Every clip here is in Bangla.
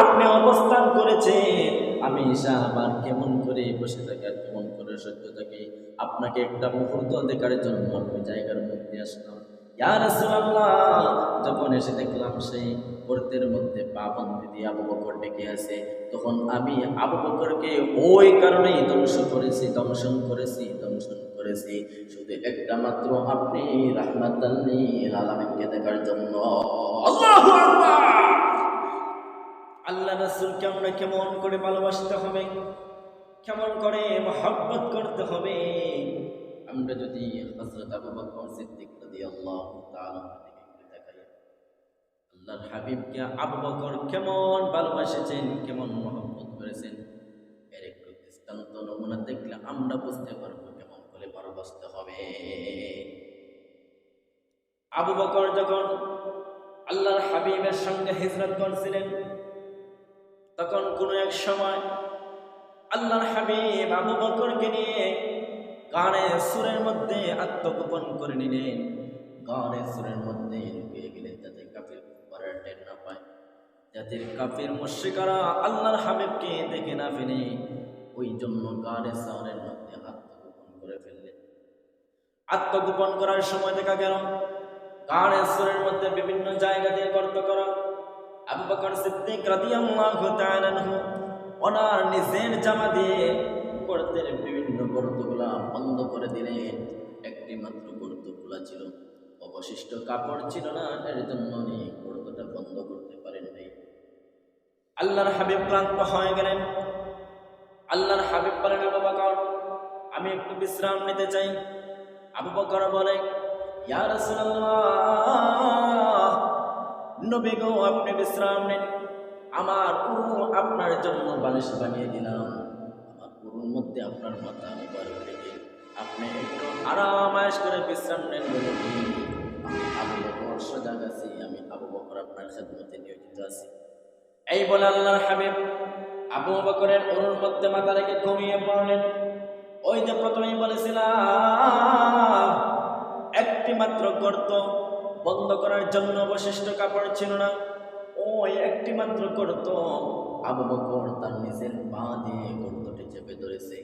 আপনি অবস্থান করেছেন, আমি শাহবান কেমন করে বসে থাকি আর কেমন করে সহ্য থাকি, আপনাকে একটা মুহূর্ত দেখার জন্য আমি জায়গার মধ্যে আসলাম। ইয়া যখন এসে দেখলাম সেই গর্তের মধ্যে পা বন্ধ দিয়ে আবু বকর ডেকে আছে তখন আমি আবু বকরকে ওই কারণেই ধ্বংস করেছি, দংশন করেছি দংশন করেছি। শুধু একটা মাত্র, আপনি রাহমাতাল্লিল আলামিনকে দেখার জন্য। আল্লাহ রাসূলকে আমরা কেমন করে ভালোবাসতে হবে? কেমন করে মহব্বত করতে হবে? আমরা যদি হযরত আবু বকর সিদ্দিক রাদিয়াল্লাহু তাআলা আল্লাহর হাবিবকে আবু বকর কেমন ভালোবাসেছেন, কেমন মহব্বত করেছেন, এর একটু দৃষ্টান্ত নমুনা দেখলে আমরা বুঝতে পারব কেমন করে ভালোবাসতে হবে। আবু বকর যখন আল্লাহর হাবিবের সঙ্গে হিজরত করছিলেন, তখন কোনো এক সময় আল্লাহর হাবিব আবু বকরকে নিয়ে গানে সুরের মধ্যে আত্মগোপন করে নিলেন। গানে সুরের মধ্যে লুকিয়ে গেলেন যাতে কাফির পরের টের না পায় যাতে কাফির মুশরিকারা আল্লাহর হাবিবকে দেখে না ফেলে ওই জন্য গানে সাউরের মধ্যে আত্মগোপন করে ফেললেন আত্মগোপন করার সময় দেখা গেল, গানের সুরের মধ্যে বিভিন্ন জায়গা দিয়ে গর্ত করা। আবু বকর সিদ্দিক রাদিয়াল্লাহু তাআলা আনহু ওনার নিজের জামা দিয়ে গর্তের বিভিন্ন গর্তগুলা বন্ধ করে দিলেন। একটি মাত্র গর্ত খোলা ছিল। অবশিষ্ট কাপড় ছিল না, এর জন্য গর্তটা বন্ধ নাই আল্লাহর হাবিব ক্লান্ত হয়ে গেলেন। আল্লাহর হাবিব বলেন আবু বকর আমি একটু বিশ্রাম নিতে চাই। আবু বকর বলে নবী গো, আপনি বিশ্রাম নিন। আমার উরু আপনার জন্য বালিশ বানিয়ে দিলাম। আমার উরুর মধ্যে আপনার মাথা মুবারক রেখে আপনি একটু আরাম আয়েশ করে বিশ্রাম নেন আমি আবু বকর সজাগ আছি আমি আবু বকর আপনার খেদমতে নিয়োজিত আছি। এই বলে আল্লাহর হাবিব আবু বকরের উরুর মধ্যে মাথা রেখে ঘুমিয়ে পড়লেন। ওই যে প্রথমেই বলেছিলাম, একটি মাত্র গর্ত বন্ধ করার জন্য অবশিষ্ট কাপড় ছিল না। ওই একটি মাত্র গর্ত আবু বকর তার নিজের পা দিয়ে গর্তটি চেপে ধরেছে।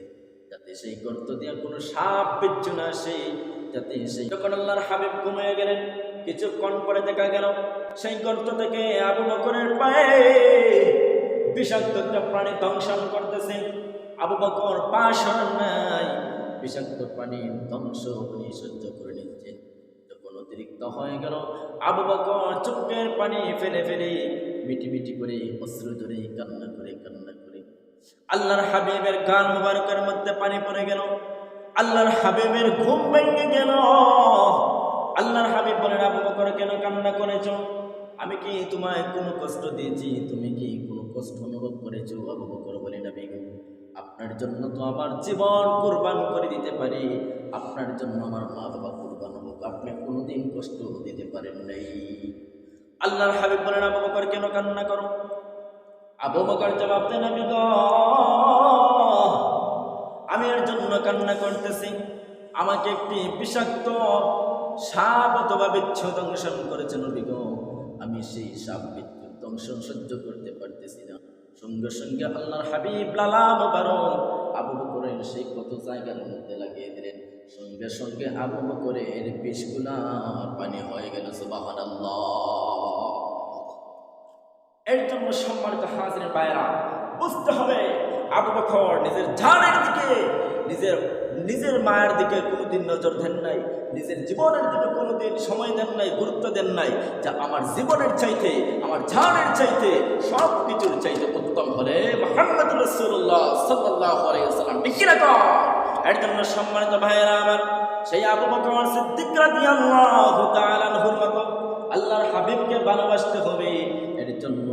যাতে সেই গর্ত দিয়ে কোনো সাপ বিচ্ছু না সেই যাতে সেই যখন আল্লাহর হাবিব ঘুমিয়ে গেলেন কিছুক্ষণ পরে দেখা গেল, সেই গর্ত থেকে আবু বকরের পায়ে বিষাক্ত একটা প্রাণী দংশন করতেছে। আবু বকর পা সরান নাই, বিষাক্ত প্রাণী ধ্বংস উনি সহ্য করে নিচ্ছেন যখন অতিরিক্ত হয়ে গেল, আবু বকর চোখের পানি ফেলে ফেলে মিটি মিটি করে অশ্রু ধরে কান্না করে কান্না করে। আল্লাহর হাবিবের গান মুবারকের মধ্যে পানি পড়ে গেল। আল্লাহর হাবিবের ঘুম ভেঙে গেল। আল্লাহর হাবিব বলেন, আবু বকর, কেন কান্না করেছ? আমি কি তোমায় কোনো কষ্ট দিয়েছি? তুমি কি কোনো কষ্ট অনুভব করেছ? আবু বকর বলে নবী গো, আপনার জন্য তো আমার জীবন কোরবান করে দিতে পারি। আপনার জন্য আমার মা বাবা কোরবান হোক। আপনি কোনোদিন কষ্ট দিতে পারেন নাই। আল্লাহর হাবিব বলেন, আবু বকর, কেন কান্না করো? আবু বকর জবাব দেন, আমি গো, আমি এর জন্য কান্না করতেছি। আমাকে একটি বিষাক্ত সাপ অথবা বিচ্ছু দংশন করেছে নবী গো আমি সেই সাপ বিচ্ছু দংশন সহ্য করতে পারতেছি না। সঙ্গে সঙ্গে আল্লাহর হাবিব লালা মোবারক আবু বকরের সেই কত জায়গার মধ্যে লাগিয়ে দিলেন। সঙ্গে সঙ্গে আবু বকরের বিষগুলা পানি হয়ে গেল সুবাহান এর জন্য সম্মানিত হাজির বাইরা বুঝতে হবে আবু বকর নিজের জানের দিকে নিজের নিজের মায়ের দিকে কোনোদিন নজর দেন নাই, নিজের জীবনের দিকে কোনোদিন সময় দেন নাই, গুরুত্ব দেন নাই, যা আমার জীবনের চাইতে, আমার ঝাড়ের চাইতে সব কিছুর চাইতে উত্তম হলে মোহাম্মদ রসুল্লাহ এর জন্য সম্মানিত ভাইয়েরা আমার, সেই আবু বকর আল্লাহর হাবিবকে ভালোবাসতে হবে এর জন্য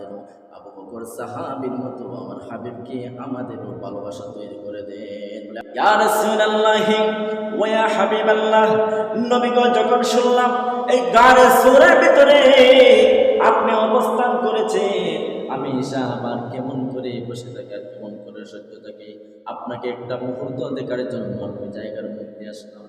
যেন আবু বকর মতো আমার হাবিবকে ভালোবাসা তৈরি করে দেন। যখন শুনলাম, এই গারে সুরের ভিতরে আপনি অবস্থান করেছেন, আমি শাহবার কেমন করে বসে থাকি, কেমন করে সহ্য থাকি, আপনাকে একটা মুহূর্ত দেখার জন্য জায়গার মধ্যে আসলাম।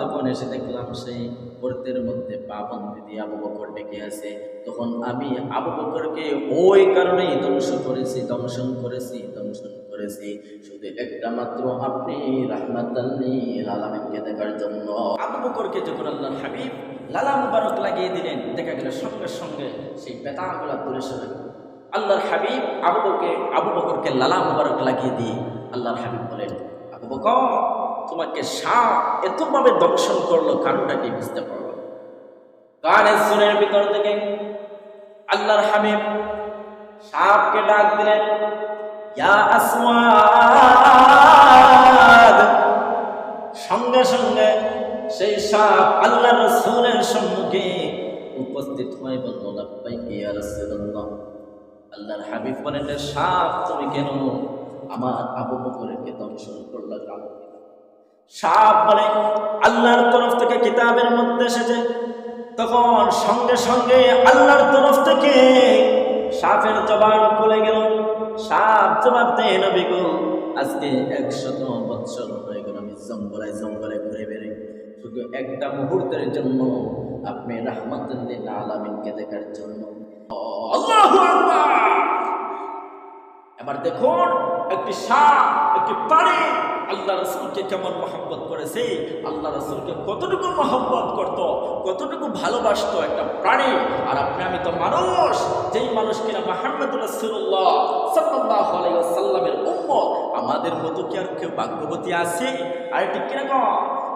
যখন এসে দেখলাম সেই গর্তের মধ্যে পা বন্ধি দিয়ে আবু বকর ডেকে আছে তখন আমি আবু বকরকে ওই কারণেই ধ্বংস করেছি, দংশন করেছি দংশন করেছি। শুধু একটা মাত্র, আপনি রাহমাতাল্লিল আলামিনকে দেখার জন্য। আবু বকরকে যখন আল্লাহর হাবিব লালা মুবারক লাগিয়ে দিলেন, দেখা গেল সঙ্গে সঙ্গে সেই বেতাগুলা দূরে সরে আল্লাহর হাবিব আবু বকরকে আবু বকরকে লালা মুবারক লাগিয়ে দিয়ে আল্লাহর হাবিব বলেন, আবু বকর তোমাকে সাপ এতভাবে দংশন করল, কারণটা কি বুঝতে পারল? কানের সুরের ভিতর থেকে? আল্লাহর হাবিব সাপকে ডাক দিলেন সঙ্গে সঙ্গে সেই সাপ আল্লাহ রসুলের সম্মুখে উপস্থিত হয়ে, বলল আল্লাহর হাবিব বলেন "রে সাপ, তুমি কেন আমার আবু বকরকে সাপ বলে, আল্লাহর তরফ থেকে কিতাবের মধ্যে এসেছে। তখন সঙ্গে সঙ্গে আল্লাহর তরফ থেকে সাপের জবান খুলে গেল। সাপ জবাব দেয়, নবী গো, আজকে একশত বৎসর হয়ে গেল আমি জঙ্গলে জঙ্গলে ঘুরে বেড়ে শুধু একটা মুহূর্তের জন্য আপনি রাহমাতুল্লিল আলামিনকে দেখার জন্য। আল্লাহু এবার দেখুন, একটি সাপ, একটি প্রাণী, আল্লাহ রসুলকে কেমন মহব্বত করেছে? আল্লাহ রসুলকে কতটুকু মহব্বত করত, কতটুকু ভালোবাসতো একটা প্রাণী? আর আপনি আমি তো মানুষ, যেই মানুষ কিনা মাহমদ রসুল্লাহ সাল্লাহ সাল্লামের উম্মত, আমাদের মতো কি আর কেউ ভাগ্যবতী আছে? আর এটি কীরকম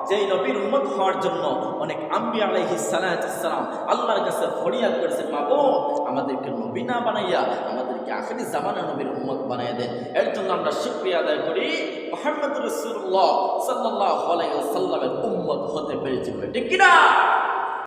যেই নবীর উম্মত হওয়ার জন্য অনেক আম্বি আলাইহি আল্লাহর কাছে ফরিয়াদ করেছেন মাগো আমাদেরকে নবী না বানাইয়া আমাদেরকে আখেরি জামানা নবীর উম্মত বানাইয়া দেন। এর জন্য আমরা শুক্রিয়া আদায় করি। মোহাম্মদ রসুল্লাহ সাল্লাহ সাল্লামের উম্মত হতে পেরেছি ঠিক কিনা?